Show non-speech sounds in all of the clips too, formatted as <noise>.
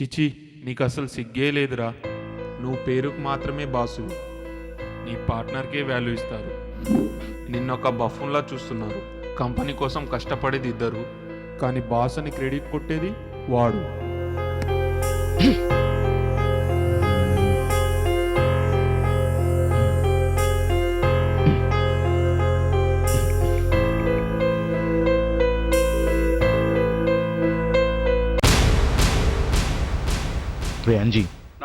చిచి నీకు అసలు సిగ్గే లేదురా. నువ్వు పేరుకు మాత్రమే బాసు. నీ పార్ట్నర్కే వాల్యూ ఇస్తారు. నిన్నొక బఫున్లా చూస్తున్నారు. కంపెనీ కోసం కష్టపడేది ఇద్దరు. కానీ బాస్ అని క్రెడిట్ కొట్టేది వాడు.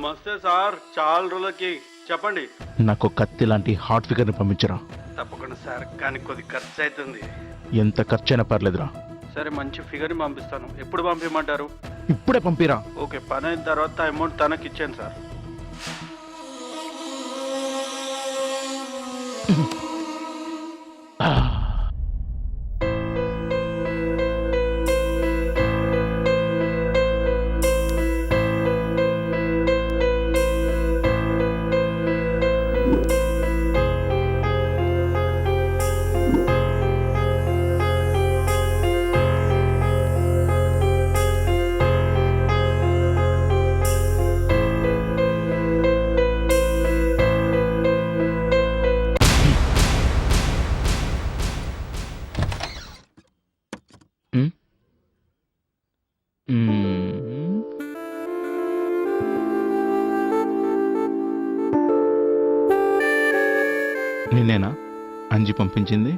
నమస్తే సార్ చాలా రోజులకి చెప్పండి. నాకు కత్తి లాంటి హాట్ ఫిగర్ని పంపించరా? తప్పకుండా సార్ కానీ కొద్ది ఖర్చు అవుతుంది ఎంత ఖర్చైనా పర్లేదురా. సరే మంచి ఫిగర్ని పంపిస్తాను. ఎప్పుడు పంపించమంటారు ఇప్పుడే పంపిరా. ఓకే పని అయిన తర్వాత అమౌంట్ తనకి ఇచ్చాను సార్. <laughs> అనిపించింది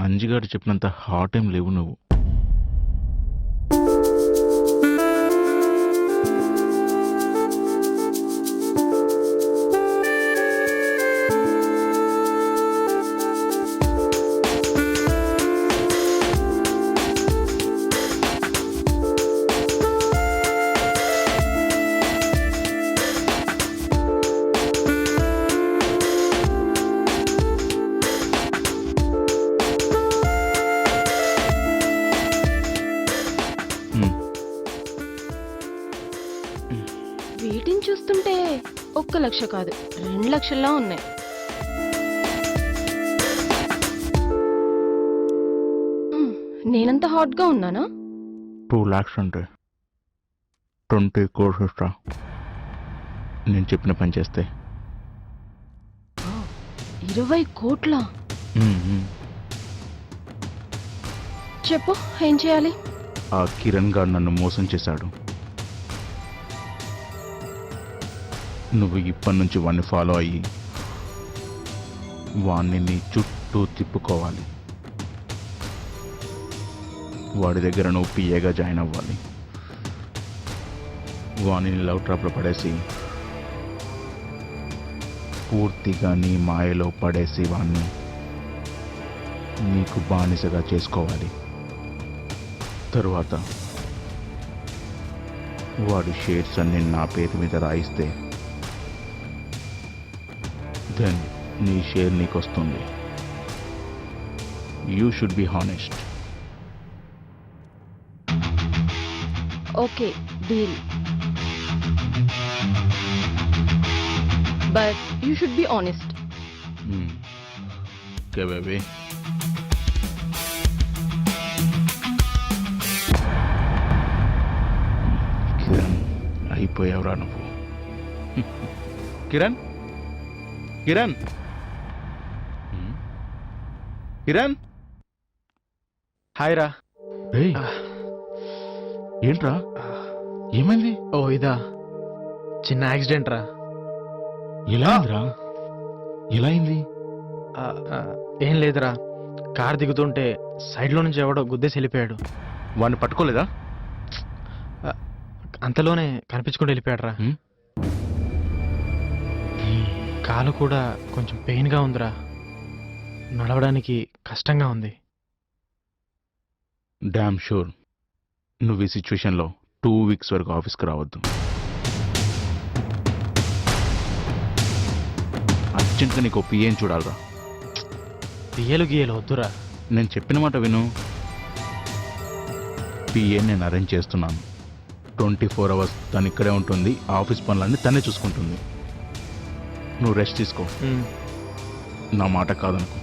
అంజిగాడు చెప్పినంత హాట్ ఏం లేవు నువ్వు. వీటిని చూస్తుంటే ఒక్క లక్ష కాదు రెండు లక్షల్లా ఉన్నాయి. నేనంత హాట్గా ఉన్నానా? టూ ల్యాక్స్ అంటే ట్వంటీ కోర్స్ ఇస్తా నేను చెప్పిన పని చేస్తే. ఇరవై కోట్ల. చెప్పు ఏం చేయాలి? ఆ కిరణ్ గారు నన్ను మోసం చేశాడు. నువ్వు ఇప్పటి నుంచి వాడిని ఫాలో అయ్యి వాణ్ణి నీ చుట్టూ తిప్పుకోవాలి. వాడి దగ్గర నువ్వు పిఏగా జాయిన్ అవ్వాలి. వాణిని లవ్ ట్రాప్లో పడేసి పూర్తిగా నీ మాయలో పడేసి వాణ్ణి నీకు బానిసగా చేసుకోవాలి. తరువాత వాడి షేర్స్ అన్ని నా పేరు మీద రాయిస్తే దెన్ నీ షేర్ నీకు వస్తుంది you should be honest okay deal but you should be honest okay baby Kiran అయిపోయావురా నువ్వు. <laughs> కిరణ్ కిరణ్? కిరణ్. హాయ్ రా ఏంట్రా? ఏమైంది? ఓ ఇదా. చిన్న యాక్సిడెంట్ రా ఎలా అయిందిరా? ఎలా అయింది? ఏం లేదురా. కార్ దిగుతుంటే సైడ్లో నుంచి ఎవడో గుద్దేసి వెళ్ళిపోయాడు. వాడిని పట్టుకోలేదా? అంతలోనే కనిపించుకుంటూ వెళ్ళిపోయాడు రా? కాలు కూడా కొంచెం పెయిన్గా ఉందిరా. నడవడానికి కష్టంగా ఉంది. Damn sure. నువ్వు ఈ సిచ్యువేషన్లో టూ వీక్స్ వరకు ఆఫీస్కి రావద్దు. అర్జెంట్గా నీకు పిఏని చూడాలిరా. పిఏలు గీయలు వద్దురా. నేను చెప్పిన మాట విను. పిఏ నేను అరేంజ్ చేస్తున్నాను. ట్వంటీ ఫోర్ అవర్స్ తను ఇక్కడే ఉంటుంది. ఆఫీస్ పనులన్నీ తనే చూసుకుంటుంది. నువ్వు రెస్ట్ తీసుకో. నా మాట కాదనుకో.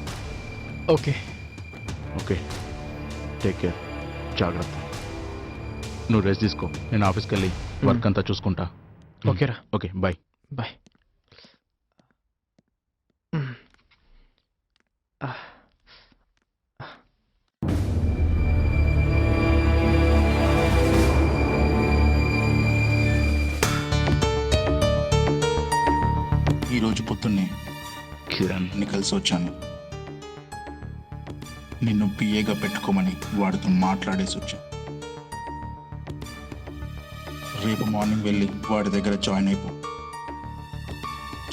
ఓకే. ఓకే. టేక్ కేర్ జాగ్రత్త. నువ్వు రెస్ట్ తీసుకో. నేను ఆఫీస్కి వెళ్ళి వర్క్ అంతా చూసుకుంటా. ఓకేరా. ఓకే బాయ్ బాయ్ మ్మ్. కలిసి వచ్చాను నిన్ను పిఏగా పెట్టుకోమని వాడితో మాట్లాడేసి వచ్చా. రేపు మార్నింగ్ వెళ్ళి వాడి దగ్గర జాయిన్ అయిపో.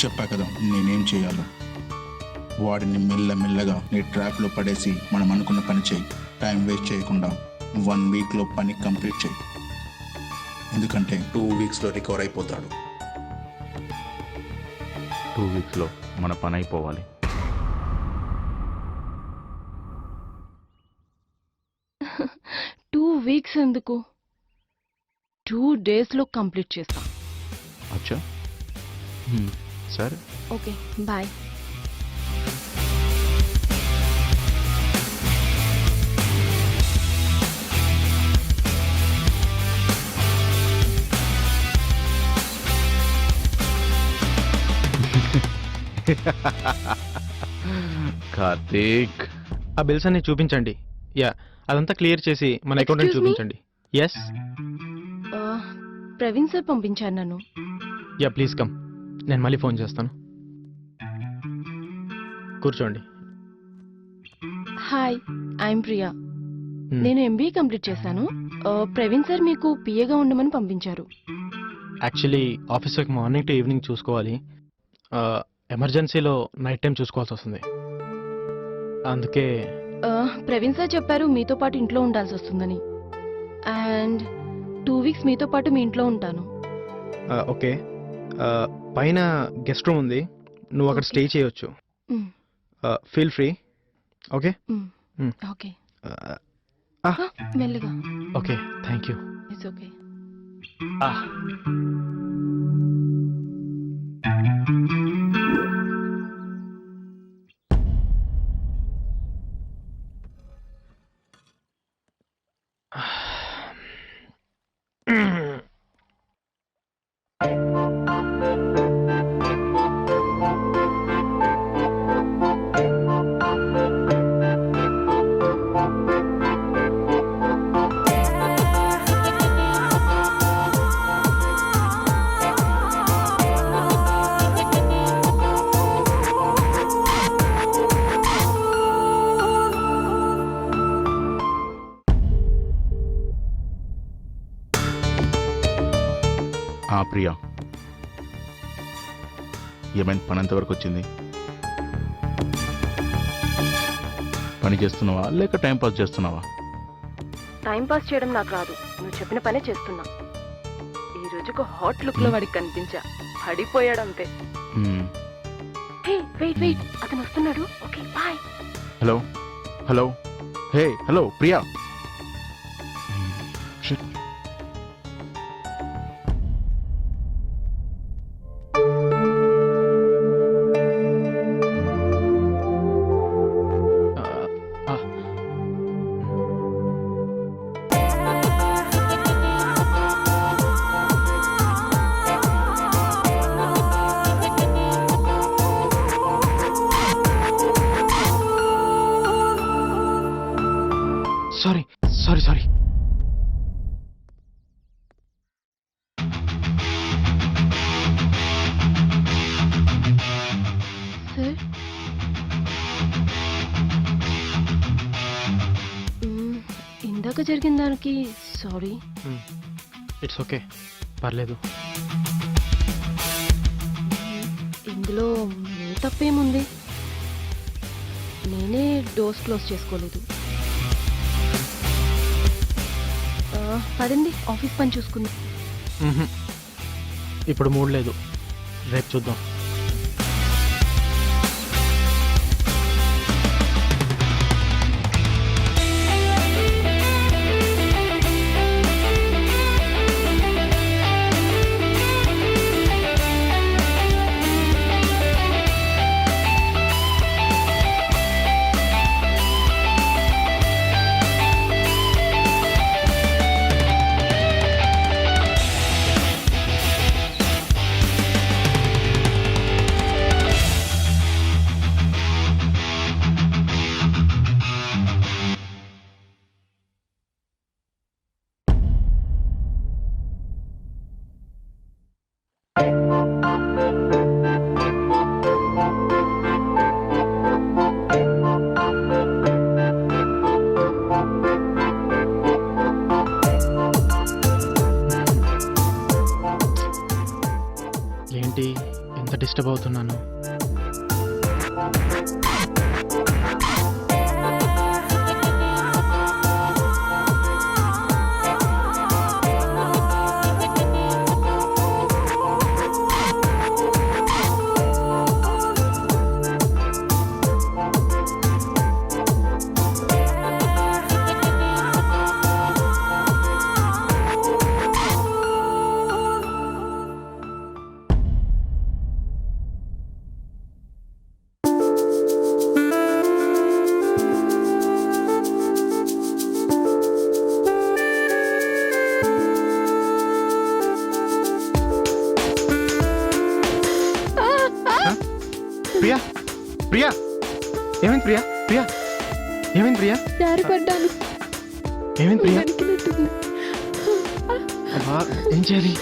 చెప్పా కదా నేనేం చేయాలో. వాడిని మెల్లమెల్లగా నీ ట్రాప్లో పడేసి మనం అనుకున్న పని చేయి. టైం వేస్ట్ చేయకుండా వన్ వీక్లో పని కంప్లీట్ చేయి. ఎందుకంటే టూ వీక్స్లో రికవర్ అయిపోతాడు. టూ వీక్స్లో మన పని అయిపోవాలి. వీక్స్ ఎందుకు? టూ డేస్లో కంప్లీట్ చేస్తా. అచ్చా. సరే. Okay bye. <laughs> కార్తీక్. ఆ బిల్స్ అన్ని చూపించండి. యా. అదంతా క్లియర్ చేసి మన అకౌంటెంట్ Excuse me? చూపించండి. ఎస్ ఆ, ప్రవీణ్ సార్ పంపించారు నన్ను. యా ప్లీజ్ కమ్ నేను మళ్ళీ ఫోన్ చేస్తాను. కూర్చోండి. Hi I'm Priya Hmm. నేను ఎంబీఏ కంప్లీట్ చేశాను. ఆ, ప్రవీణ్ సార్ మీకు పిఏగా ఉండమని పంపించారు. యాక్చువల్లీ ఆఫీస్కి మార్నింగ్ టు ఈవినింగ్ చూసుకోవాలి. ఎమర్జెన్సీలో నైట్ టైం చూసుకోవాల్సి వస్తుంది. అందుకే ప్రవీణ్ సార్ చెప్పారు మీతో పాటు ఇంట్లో ఉండాల్సి వస్తుందని. అండ్ టూ వీక్స్ మీతో పాటు మీ ఇంట్లో ఉంటాను. ఓకే. పైన గెస్ట్ రూమ్ ఉంది. నువ్వు అక్కడ. స్టే చేయొచ్చు. Feel free. ఓకే. ఓకే. మెల్లిగా. Okay thank you. It's okay Priya. ఏమైనా పని ఎంతవరకు వచ్చింది. పని చేస్తున్నావా? లేక టైం పాస్ చేస్తున్నావా? టైం పాస్ చేయడం నాకు రాదు. నువ్వు చెప్పిన పనే చేస్తున్నా. ఈ రోజుకు హాట్ లుక్లో వాడికి కనిపించా. పడిపోయాడు అంతే. Wait wait. అతను వస్తున్నాడు. Okay bye. Hello. Hello. Hey hello Priya. దానికి సారీ ఇట్స్ ఓకే పర్లేదు ఇందులో మీ తప్పేముంది? నేనే డోర్స్ క్లోజ్ చేసుకోలేదు. ఆ, పదండి ఆఫీస్ పని చూసుకుందాం. ఇప్పుడు మూడ్ లేదు. రేపు చూద్దాం. ప్రియా? ఏమైంది ప్రియా? ప్రియా? ఏమైంది ప్రియా? జారి పడ్డాను ఏమైంది ప్రియా. అబ్బా, ఏం చేయాలి?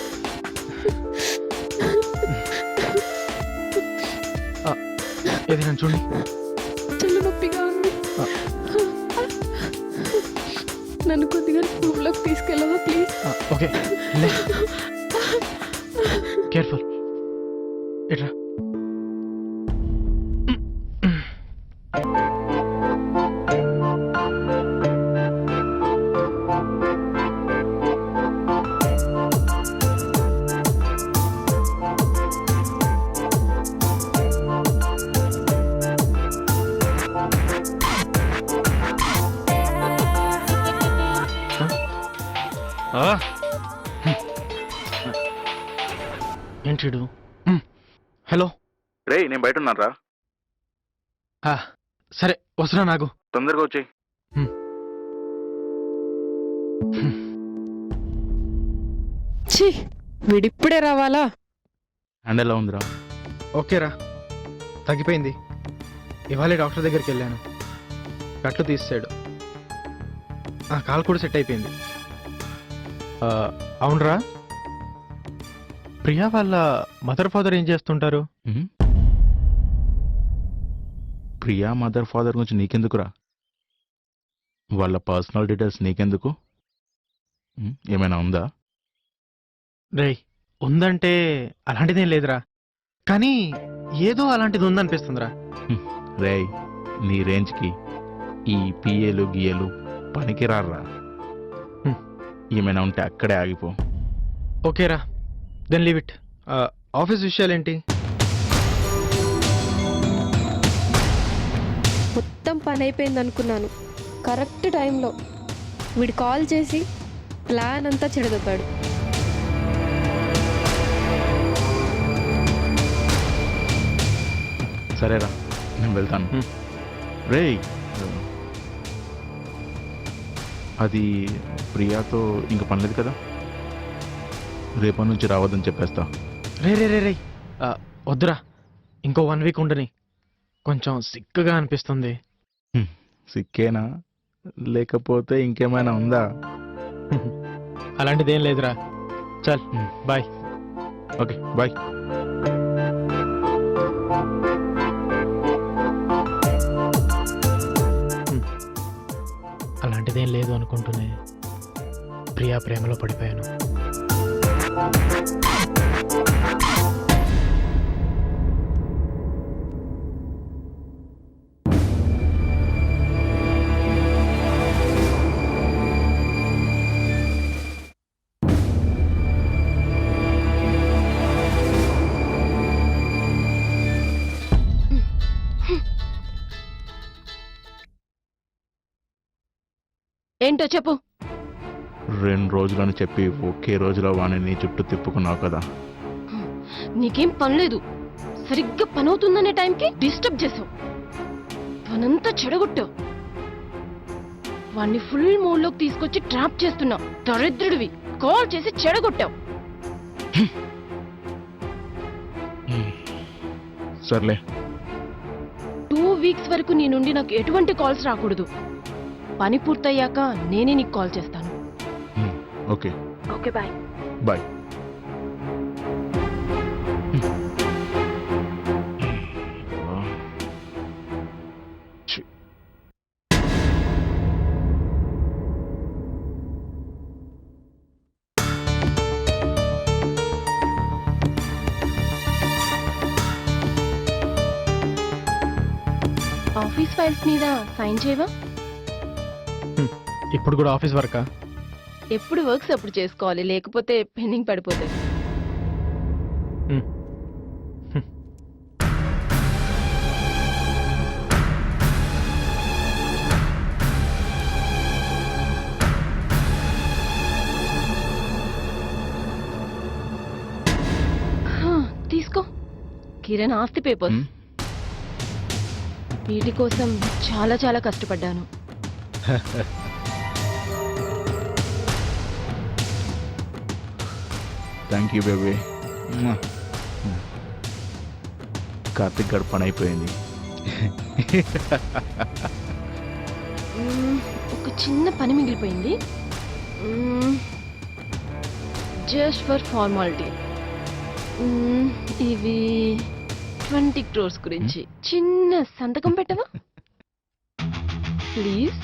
ఆ, ఏది నన్ను చూడండి చెల్లు నొప్పిగా ఉంది. ఆ. నన్ను కొద్దిగా రూమ్లోకి తీసుకెళ్ళవా ప్లీజ్? ఆ, ఓకే. కేర్ఫుల్. ఎట్రా ఏంటిడు హలో. రే నేను బయట ఉన్నారా ఆ, సరే వస్తున్నా నాకు తొందరగా వచ్చేయి. ఛీ విడిప్పుడే రావాలా? హ్యాండ్ ఎలా ఉందిరా ఓకేరా తగ్గిపోయింది. ఇవాళే డాక్టర్ దగ్గరికి వెళ్ళాను. కట్లు తీసాడు ఆ కాలు కూడా సెట్ అయిపోయింది. ఆ, అవునరా. ప్రియా వాళ్ళ మదర్ ఫాదర్ ఏం చేస్తుంటారు. ప్రియా మదర్ ఫాదర్ గురించి నీకెందుకురా? వాళ్ళ పర్సనల్ డీటెయిల్స్ నీకెందుకు. ఏమైనా ఉందా? రేయ్ ఉందంటే అలాంటిదేం లేదురా. కానీ ఏదో అలాంటిది ఉందనిపిస్తుందిరా. రేయ్ నీ రేంజ్కి ఈ పిఏలు గిఏలు పనికిరారా. ఏమైనా ఉంటే అక్కడే ఆగిపో. ఓకేరా. దెన్ లీవ్ ఇట్ ఆఫీస్ విషయాలేంటి మొత్తం పని అయిపోయింది అనుకున్నాను. కరెక్ట్ టైంలో వీడు కాల్ చేసి ప్లాన్ అంతా చెడదొబ్బాడు సరేరా నేను వెళ్తాను. రేయ్! అది ప్రియాతో ఇంక పనిలేదు కదా? రేపటి నుంచి రావద్దని చెప్పేస్తా. రే రే రే రే. ఆ, వద్దురా. ఇంకో వన్ వీక్ ఉండని. కొంచెం సిక్కుగా అనిపిస్తుంది. సిక్కేనా? లేకపోతే ఇంకేమైనా ఉందా? <laughs> అలాంటిదేం లేదురా. చల్. బాయ్. Okay bye. అలాంటిదేం లేదు అనుకుంటూనే ప్రియా ప్రేమలో పడిపోయాను. ఏంటో చెప్పు. రెండు రోజులని చెప్పి ఒకే రోజులో వాణ్ణి నీ చుట్టూ తిప్పుకున్నావు కదా. నీకేం పనిలేదు సరిగ్గా పని అవుతుందనే టైంకి డిస్టర్బ్ చేసావు. పనంతా చెడగొట్టావు. వాణ్ణి ఫుల్ మూడ్లోకి తీసుకొచ్చి ట్రాప్ చేస్తున్నావు. దరిద్రుడివి. కాల్ చేసి చెడగొట్టావు. సర్లే. టూ వీక్స్ వరకు నీ నుండి నాకు ఎటువంటి కాల్స్ రాకూడదు. పని పూర్తయ్యాక నేనే నీకు కాల్ చేస్తాను. Okay. Okay bye. Bye. Office files మీద సైన్ చేయవా? ఇప్పుడు కూడా ఆఫీస్ వర్కా? ఎప్పుడు వర్క్స్ అప్పుడు చేసుకోవాలి లేకపోతే పెండింగ్ పడిపోతాయి. హా, తీసుకో. కిరణ్ ఆస్తి పేపర్స్? వీటి కోసం చాలా చాలా కష్టపడ్డాను. <laughs> థ్యాంక్ యూ బేబీ కార్తిక్ గడ్ పని అయిపోయింది. మ్మ్, ఒక చిన్న పని మిగిలిపోయింది. జస్ట్ ఫర్ ఫార్మాలిటీ ఇవి ట్వంటీ క్రోర్స్ గురించి. చిన్న సంతకం పెట్టవా? <laughs> ప్లీజ్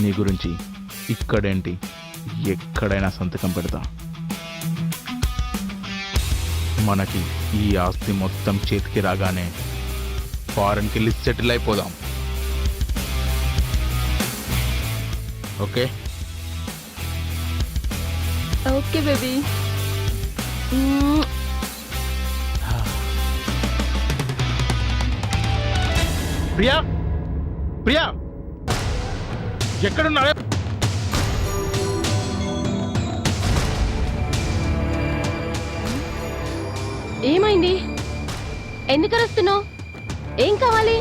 నీ గురించి ఇక్కడేంటి? ఎక్కడైనా సంతకం పెడతా. మనకి ఈ ఆస్తి మొత్తం చేతికి రాగానే ఫారెన్కి వెళ్ళి సెటిల్ అయిపోదాం. Okay? Okay baby. Priya? Priya? ఎక్కడున్నావే? ఏమైంది? ఎందుకు అరుస్తున్నావు? ఏం కావాలి?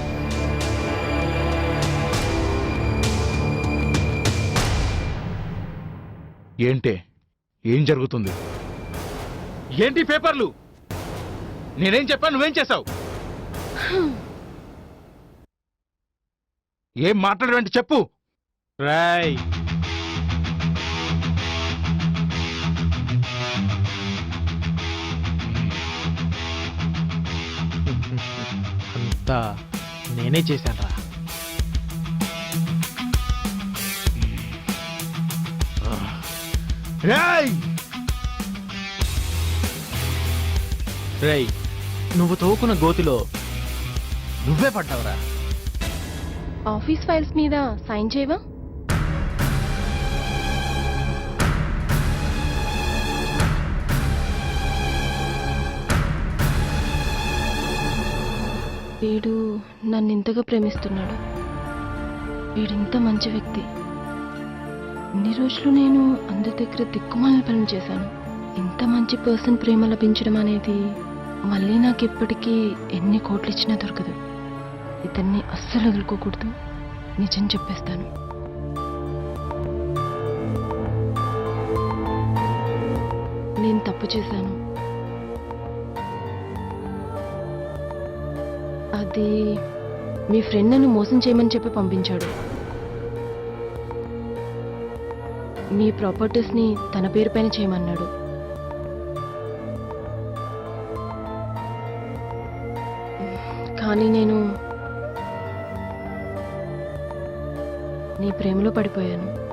ఏంటే? ఏం జరుగుతుంది? ఏంటి పేపర్లు? నేనేం చెప్పాను నువ్వేం చేశావు? ఏం మాట్లాడవేంటి చెప్పు. రాయ్. అంతా నేనే చేశాను రా రాయ్ నువ్వు తోకున్న గోతిలో నువ్వే పడ్డావురా. ఆఫీస్ ఫైల్స్ మీద సైన్ చేయవా? వీడు నన్ను ఇంతగా ప్రేమిస్తున్నాడు. వీడు ఇంత మంచి వ్యక్తి. ఇన్ని రోజులు నేను అందరి దగ్గర దిక్కుమాలిన పనులు చేశాను. ఇంత మంచి పర్సన్ ప్రేమ లభించడం అనేది మళ్ళీ నాకు ఇప్పటికీ ఎన్ని కోట్లు ఇచ్చినా దొరకదు. ఇతన్ని అస్సలు వదులుకోకూడదు. నిజం చెప్పేస్తాను. నేను తప్పు చేశాను. అది మీ ఫ్రెండ్ నన్ను మోసం చేయమని చెప్పి పంపించాడు. మీ ప్రాపర్టీస్ని తన పేరు పైన చేయమన్నాడు. కానీ నేను నీ ప్రేమలో పడిపోయాను.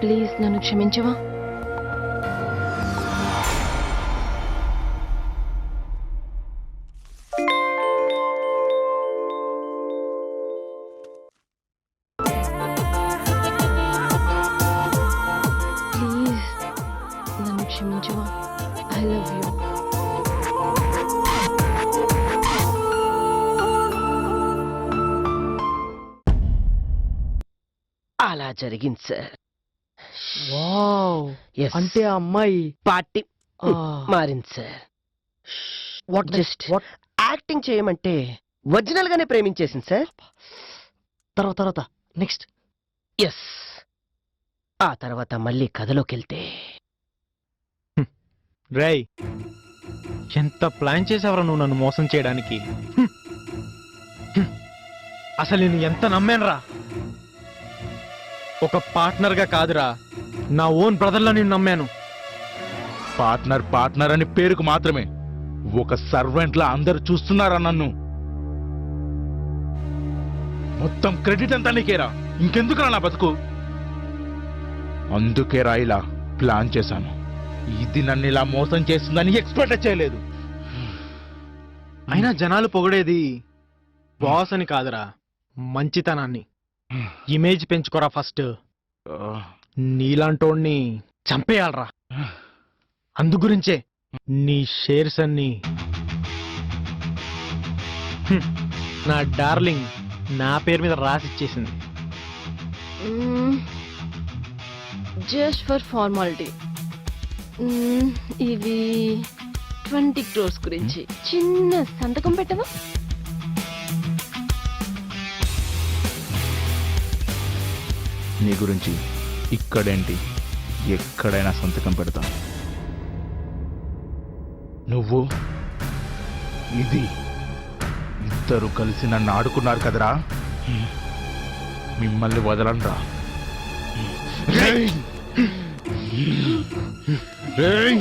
ప్లీజ్ నన్ను క్షమించవా? ఐ లవ్ యూ అలా జరిగింది సార్. వావ్. Yes. అంటే ఆ అమ్మాయి పార్టీ ఆ, మారింది sir. What next? Just What? Acting చేయమంటే ఒరిజినల్ గానే ప్రేమించేసింది సార్. తర్వాత తర్వాత. నెక్స్ట్ ఎస్ ఆ తర్వాత మళ్ళీ కథలోకి వెళ్తే రేయ్ ఎంత ప్లాన్ చేసావరా నువ్వు నన్ను మోసం చేయడానికి? అసలు నేను ఎంత నమ్మానురా? ఒక పార్ట్నర్గా కాదురా నా ఓన్ బ్రదర్లా నేను నమ్మాను. పార్ట్నర్ పార్ట్నర్ అని పేరుకు మాత్రమే ఒక సర్వెంట్లా అందరు చూస్తున్నారా నన్ను? మొత్తం క్రెడిట్ అంతా నీకేరా? ఇంకెందుకురా నా బతుకు? అందుకేరా ఇలా ప్లాన్ చేశాను. ఇది నన్ను ఇలా మోసం చేస్తుందని ఎక్స్పెక్ట్ చేయలేదు. అయినా జనాలు పొగిడేది బాస్ అని కాదురా. మంచితనాన్ని. ఇమేజ్ పెంచుకోరా ఫస్ట్. నీలాంటోడిని చంపేయాలరా. అందు గురించే నీ షేర్స్ అన్ని. నా డార్లింగ్ నా పేరు మీద రాసిచ్చేసింది. Just for formality. ఇవి ట్వంటీ క్రోర్స్ గురించి. చిన్న సంతకం పెట్టవా? నీ గురించి ఇక్కడేంటి? ఎక్కడైనా సంతకం పెడతా. నువ్వు ఇది ఇద్దరు కలిసి నన్ను ఆడుకున్నారు కదరా? మిమ్మల్ని వదలనరా ఏయ్!